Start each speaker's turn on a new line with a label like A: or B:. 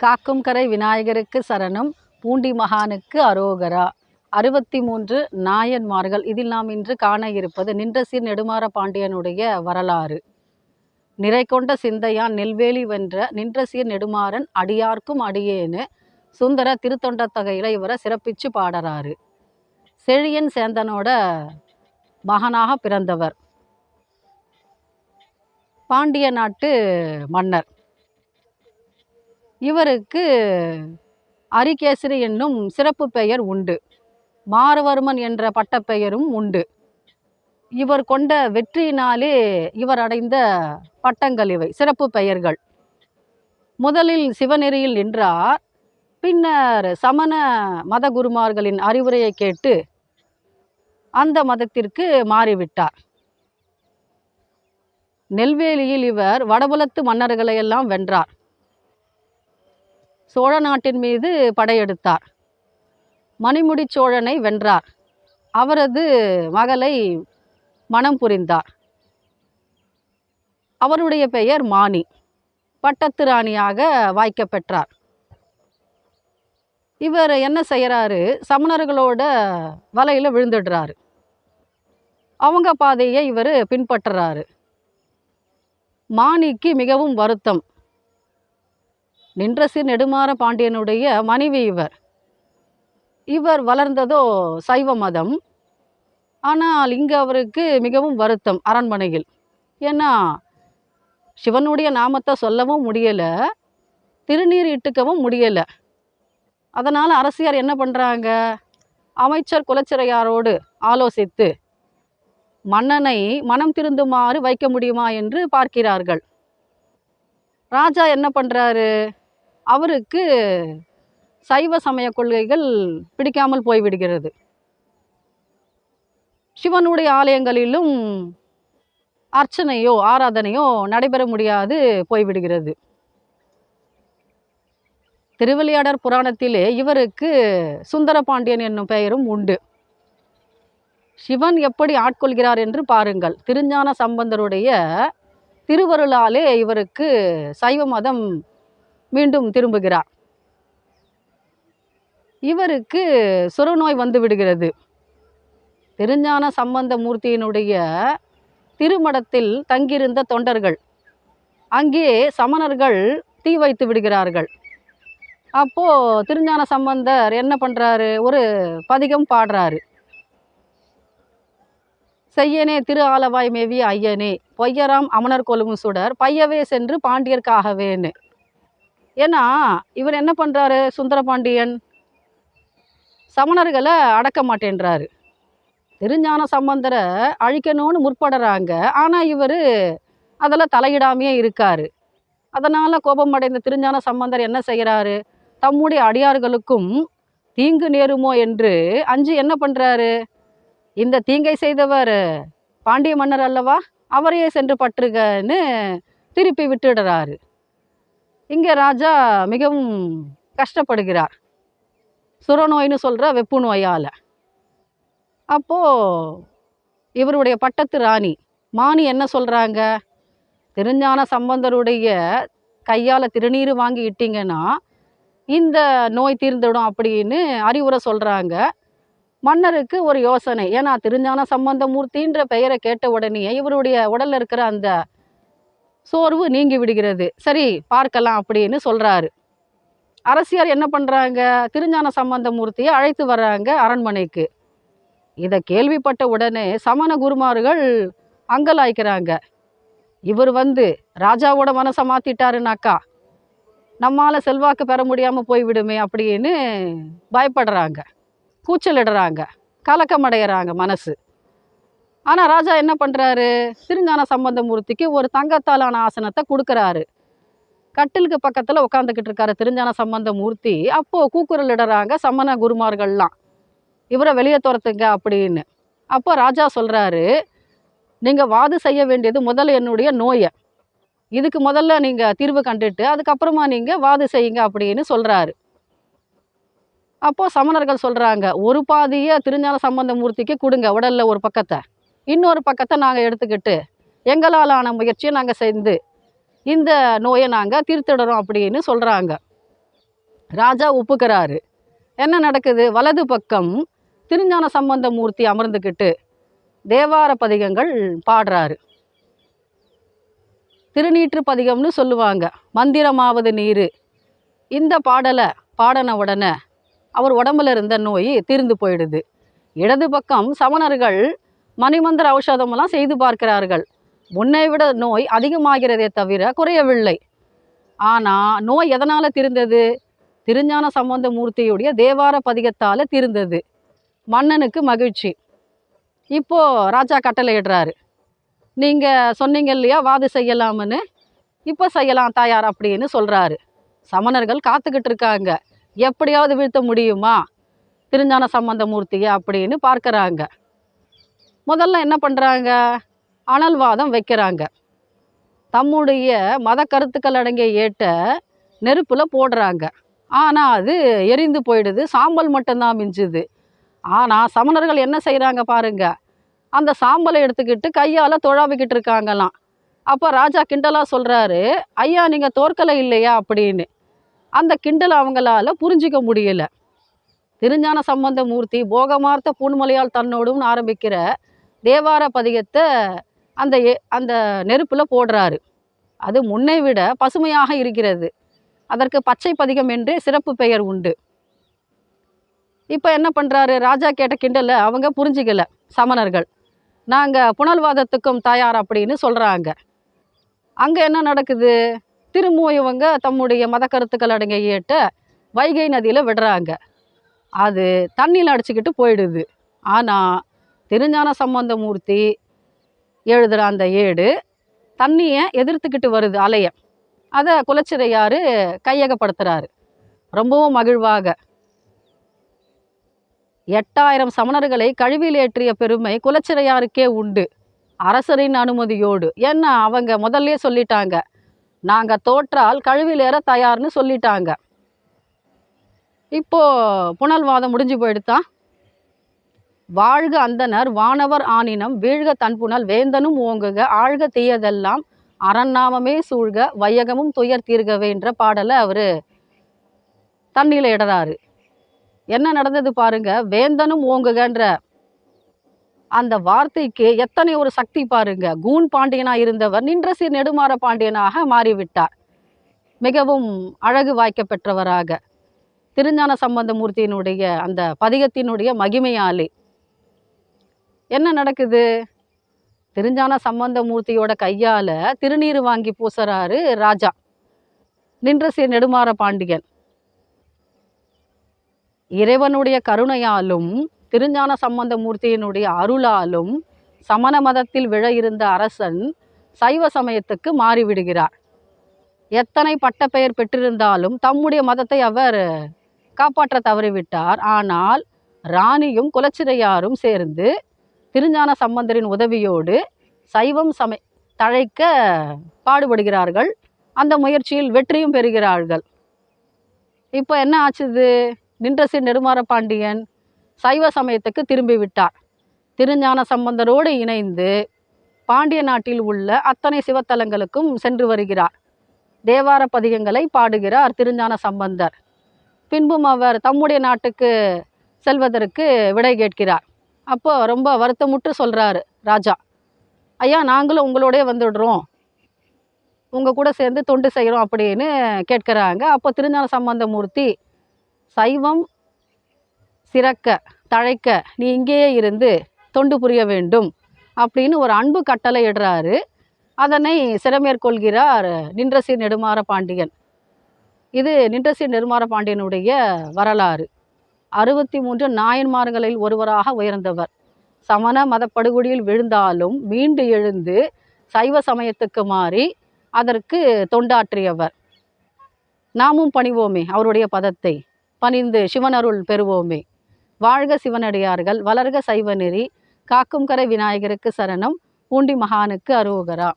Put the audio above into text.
A: காக்கும் கரை விநாயகருக்கு சரணம் பூண்டி மகானுக்கு அரோகரா. அறுபத்தி மூன்று நாயன்மார்கள் இதில் நாம் இன்று காண இருப்பது நின்றசீர் நெடுமாற பாண்டியனுடைய வரலாறு. நிறை கொண்ட சிந்தையான் நெல்வேலி வென்ற நின்றசீர் நெடுமாறன் அடியார்க்கும் அடியேனு சுந்தர திருத்தொண்டத்தகையில் இவரை சிறப்பிச்சு பாடுறாரு. செழியன் சேந்தனோட மகனாக பிறந்தவர். பாண்டிய நாட்டு மன்னர். இவருக்கு அரிகேசரி என்னும் சிறப்பு பெயர் உண்டு. மாரவர்மன் என்ற பட்டப்பெயரும் உண்டு. இவர் கொண்ட வெற்றியினாலே இவர் அடைந்த பட்டங்கள் இவை சிறப்பு பெயர்கள். முதலில் சிவநெறியில் நின்றார் பின்னர் சமண மத குருமார்களின் அறிவுரையை கேட்டு அந்த மதத்திற்கு மாறிவிட்டார். நெல்வேலியில் இவர் வடபுலத்து மன்னர்களை எல்லாம் வென்றார். சோழ நாட்டின் மீது படையெடுத்தார். மணிமுடி சோழனை வென்றார். அவரது மகளை மனம் புரிந்தார். அவருடைய பெயர் மானி. பட்டத்து ராணியாக வாய்க்க பெற்றார். இவர் என்ன செய்கிறாரு? சமணர்களோட வலையில் விழுந்துடுறாரு. அவங்க பாதையை இவர் பின்பற்றுறாரு. மாணிக்கு மிகவும் வருத்தம். நின்றசி நெடுமாற பாண்டியனுடைய மனைவி இவர். இவர் வளர்ந்ததோ சைவ மதம். ஆனால் இங்கே அவருக்கு மிகவும் வருத்தம் அரண்மனையில். ஏன்னா சிவனுடைய நாமத்தை சொல்லவும் முடியலை திருநீர் இட்டுக்கவும் முடியலை. அதனால் அரசியார் என்ன பண்ணுறாங்க அமைச்சர் குலச்சிறையாரோடு ஆலோசித்து மன்னனை மனம் திருந்துமாறு வைக்க முடியுமா என்று பார்க்கிறார்கள். ராஜா என்ன பண்ணுறாரு அவருக்கு சைவ சமய கொள்கைகள் பிடிக்காமல் போய்விடுகிறது. சிவனுடைய ஆலயங்களிலும் அர்ச்சனையோ ஆராதனையோ நடைபெற முடியாது போய்விடுகிறது. திருவிளையாடர் புராணத்திலே இவருக்கு சுந்தரபாண்டியன் என்னும் பெயரும் உண்டு. சிவன் எப்படி ஆட்கொள்கிறார் என்று பாருங்கள். திருஞான சம்பந்தருடைய திருவருளாலே இவருக்கு சைவ மதம் மீண்டும் திரும்புகிறார். இவருக்கு சுரநோய் வந்து விடுகிறது. திருஞான சம்பந்த மூர்த்தியினுடைய திருமடத்தில் தங்கியிருந்த தொண்டர்கள் அங்கே சமணர்கள் தீ வைத்து விடுகிறார்கள். அப்போது திருஞான சம்பந்தர் என்ன பண்ணுறாரு ஒரு பதிகம் பாடுறாரு. செய்யனே திரு ஆலவாய் மேவிய ஐயனே பொய்யராம் அமணர் கொலுமு சுடர் பையவே சென்று பாண்டியர்க்காகவேன்னு ஏன்னா இவர் என்ன பண்ணுறாரு சுந்தரபாண்டியன்? சமணர்களை அடக்க மாட்டேன்றாரு. திருஞான சம்பந்தரை அழிக்கணும்னு முற்படுறாங்க. ஆனால் இவர் அதில் தலையிடாமையே இருக்கார். அதனால் கோபமடைந்த திருஞான சம்பந்தர் என்ன செய்கிறாரு தம்முடைய அடியார்களுக்கும் தீங்கு நேருமோ என்று அஞ்சு என்ன பண்ணுறாரு இந்த தீங்கை செய்தவர் பாண்டிய மன்னர் அல்லவா? அவரையே சென்று பற்றுகன்னு திருப்பி விட்டுடுறாரு. இங்கே ராஜா மிகவும் கஷ்டப்படுகிறார். சுரநோய்னு சொல்கிற வெப்பு நோயால். அப்போது இவருடைய பட்டத்து ராணி மானி என்ன சொல்கிறாங்க திருஞான சம்பந்தருடைய கையால் திருநீர் வாங்கி இட்டிங்கன்னா இந்த நோய் தீர்ந்துடும் அப்படின்னு அறிவுரை சொல்கிறாங்க மன்னருக்கு ஒரு யோசனை. ஏன்னா திருஞான சம்பந்த மூர்த்தின்ற பெயரை கேட்ட உடனே இவருடைய உடலில் இருக்கிற அந்த சோர்வு நீங்கி விடுகிறது. சரி பார்க்கலாம் அப்படின்னு சொல்கிறாரு அரசியார் என்ன பண்ணுறாங்க திருஞான சம்பந்த மூர்த்தியை அழைத்து வர்றாங்க அரண்மனைக்கு. இதை கேள்விப்பட்ட உடனே சமண குருமார்கள் அங்கலாய்க்கிறாங்க. இவர் வந்து ராஜாவோட மனசை மாத்திட்டாருனாக்கா நம்மால் செல்வாக்கு பெற முடியாமல் போய்விடுமே அப்படின்னு பயப்படுறாங்க. கூச்சலிடுறாங்க. கலக்கமடைகிறாங்க மனசு. ஆனால் ராஜா என்ன பண்ணுறாரு திருஞான சம்பந்தமூர்த்திக்கு ஒரு தங்கத்தாலான ஆசனத்தை கொடுக்குறாரு. கட்டிலுக்கு பக்கத்தில் உட்காந்துக்கிட்டு இருக்காரு திருஞான சம்பந்தமூர்த்தி அப்போது கூக்குரல் இடறாங்க சமண குருமார்கள்லாம். இவரை வெளியே துரத்துங்க அப்படின்னு. அப்போ ராஜா சொல்கிறாரு நீங்கள் வாது செய்ய வேண்டியது முதல்ல என்னுடைய நோயை. இதுக்கு முதல்ல நீங்கள் தீர்வு கண்டுட்டு அதுக்கப்புறமா நீங்கள் வாது செய்யுங்க அப்படின்னு சொல்கிறாரு அப்போது சமணர்கள் சொல்கிறாங்க ஒரு பாதியை திருஞான சம்பந்தமூர்த்திக்கு கொடுங்க உடலில் ஒரு பக்கத்தை. இன்னொரு பக்கத்தை நாங்கள் எடுத்துக்கிட்டு எங்களால் ஆன முயற்சியை நாங்கள் செய்து இந்த நோயை நாங்கள் தீர்த்திடறோம் அப்படின்னு சொல்கிறாங்க ராஜா ஒப்புக்கிறாரு. என்ன நடக்குது? வலது பக்கம் திருஞான சம்பந்த மூர்த்தி அமர்ந்துக்கிட்டு தேவார பதிகங்கள் பாடுறாரு. திருநீற்று பதிகம்னு சொல்லுவாங்க. மந்திரமாவது நீர். இந்த பாடலை பாடின உடனே அவர் உடம்புல இருந்த நோய் தீர்ந்து போயிடுது. இடது பக்கம் சமணர்கள் மணிமந்திர ஔஷதமெல்லாம் செய்து பார்க்கிறார்கள். முன்னை விட நோய் அதிகமாகிறதே தவிர குறையவில்லை. ஆனால் நோய் எதனால் திருந்தது? திருஞான சம்பந்த மூர்த்தியுடைய தேவார பதிகத்தால் திருந்தது. மன்னனுக்கு மகிழ்ச்சி. இப்போது ராஜா கட்டளையிடுறாரு. நீங்கள் சொன்னீங்க இல்லையா வாது செய்யலாம்னு? இப்போ செய்யலாம் தாயார் அப்படின்னு சொல்கிறாரு சமணர்கள் காத்துக்கிட்டு இருக்காங்க. எப்படியாவது வீழ்த்த முடியுமா? திருஞான சம்பந்த மூர்த்தியை அப்படின்னு பார்க்குறாங்க. முதல்ல என்ன பண்ணுறாங்க அனல்வாதம் வைக்கிறாங்க. தம்முடைய மத கருத்துக்கள் அடங்கிய ஏட்டை நெருப்பில் போடுறாங்க. ஆனால் அது எரிந்து போயிடுது. சாம்பல் மட்டும்தான் மிஞ்சுது. ஆனால் சமணர்கள் என்ன செய்கிறாங்க பாருங்க. அந்த சாம்பலை எடுத்துக்கிட்டு கையால் தொழாவிக்கிட்டு இருக்காங்களாம். அப்போ ராஜா கிண்டலாக சொல்கிறாரு ஐயா நீங்கள் தோற்கலை இல்லையா? அப்படின்னு. அந்த கிண்டல் அவங்களால புரிஞ்சிக்க முடியல. திருஞான சம்பந்த மூர்த்தி போகமார்த்த பூண்மலையால் தன்னோடும் ஆரம்பிக்கிற தேவார பதிகத்தை அந்த அந்த நெருப்பில் போடுறாரு. அது முன்னை விட பசுமையாக இருக்கிறது. அதற்கு பச்சை பதிகம் என்று சிறப்பு பெயர் உண்டு. இப்போ என்ன பண்ணுறாரு ராஜா கேட்ட கிண்டல அவங்க புரிஞ்சிக்கல சமணர்கள். நாங்கள் புனல்வாதத்துக்கும் தயார் அப்படின்னு சொல்கிறாங்க அங்கே என்ன நடக்குது? திரும்பவும் இவங்க தம்முடைய மத கருத்துக்கள் அடங்கிய ஏட்ட வைகை நதியில் விடுறாங்க. அது தண்ணியில் அடிச்சுக்கிட்டு போயிடுது. ஆனால் திருஞான சம்பந்த மூர்த்தி எழுதுகிற அந்த ஏடு தண்ணியை எதிர்த்துக்கிட்டு வருது அலைய. அதை குலச்சிறையார் கையகப்படுத்துகிறாரு ரொம்பவும் மகிழ்வாக. எட்டாயிரம் சமணர்களை கழிவில் ஏற்றிய பெருமை குலச்சிறையாருக்கே உண்டு. அரசரின் அனுமதியோடு. ஏன்னா அவங்க முதல்ல சொல்லிட்டாங்க. நாங்கள் தோற்றால் கழுவில் ஏற தயார்னு சொல்லிட்டாங்க. இப்போ புனல்வாதம் முடிஞ்சு போயிடுதான் வாழ்க அந்தனர் வானவர் ஆனினம் வீழ்க தன்புணல் வேந்தனும் ஓங்குக ஆழ்க தீயதெல்லாம் அரண்நாமமே சூழ்க வையகமும் துயர் தீர்கவே என்ற பாடலை அவர் தண்ணியில் இடறாரு. என்ன நடந்தது பாருங்க வேந்தனும் ஓங்குகன்ற அந்த வார்த்தைக்கு எத்தனை ஒரு சக்தி பாருங்க கூன் பாண்டியனா இருந்தவர் நின்றசீர் நெடுமாற பாண்டியனாக மாறிவிட்டார். மிகவும் அழகு வாய்க்க பெற்றவராக திருஞான சம்பந்த மூர்த்தியினுடைய அந்த பதிகத்தினுடைய மகிமையாலே என்ன நடக்குது? தெரிஞ்சான சம்பந்த மூர்த்தியோட திருநீர் வாங்கி பூசுறாரு ராஜா. நின்றசீர் நெடுமாற பாண்டியன். இறைவனுடைய கருணையாலும் திருஞான சம்பந்த மூர்த்தியினுடைய அருளாலும் சமண மதத்தில் விழ இருந்த அரசன் சைவ சமயத்துக்கு மாறிவிடுகிறார். எத்தனை பட்டப்பெயர் பெற்றிருந்தாலும் தம்முடைய மதத்தை அவர் காப்பாற்ற தவறிவிட்டார். ஆனால் ராணியும் குலச்சிறையாரும் சேர்ந்து திருஞான சம்பந்தரின் உதவியோடு சைவம் சமை தழைக்க பாடுபடுகிறார்கள். அந்த முயற்சியில் வெற்றியும் பெறுகிறார்கள். இப்போ என்ன ஆச்சுது? நின்றசி நெடுமாற பாண்டியன் சைவ சமயத்துக்கு திரும்பி விட்டார் திருஞான சம்பந்தரோடு இணைந்து பாண்டிய நாட்டில் உள்ள அத்தனை சிவத்தலங்களுக்கும் சென்று வருகிறார். தேவார பதிகங்களை பாடுகிறார் திருஞான சம்பந்தர். பின்பும் அவர் தம்முடைய நாட்டுக்கு செல்வதற்கு விடை கேட்கிறார். அப்போ ரொம்ப வருத்தமுற்று சொல்கிறாரு ராஜா. ஐயா நாங்களும் உங்களோடய வந்துடுறோம். உங்கள் கூட சேர்ந்து தொண்டு செய்கிறோம் அப்படின்னு கேட்குறாங்க. அப்போ திருஞான சம்பந்தமூர்த்தி சைவம் சிறக்க தழைக்க நீ இங்கேயே இருந்து தொண்டு புரிய வேண்டும் அப்படின்னு ஒரு அன்பு கட்டளை இடுறாரு. அதனை சிறமேற்கொள்கிறார் நின்றசி நெடுமாற பாண்டியன். இது நின்றசி நெடுமாற பாண்டியனுடைய வரலாறு. அறுபத்தி மூன்று நாயன்மார்களில் ஒருவராக உயர்ந்தவர். சமண மதப்படுகொடியில் விழுந்தாலும் மீண்டு எழுந்து சைவ சமயத்துக்கு மாறி அதற்கு தொண்டாற்றியவர். நாமும் பணிவோமே அவருடைய பதத்தை. பணிந்து சிவனருள் பெறுவோமே. வாழ்க சிவனடியார்கள் வளர்க சைவநெறி காக்கும் கரை விநாயகருக்கு சரணம் பூண்டி மகானுக்கு அருவுகரா.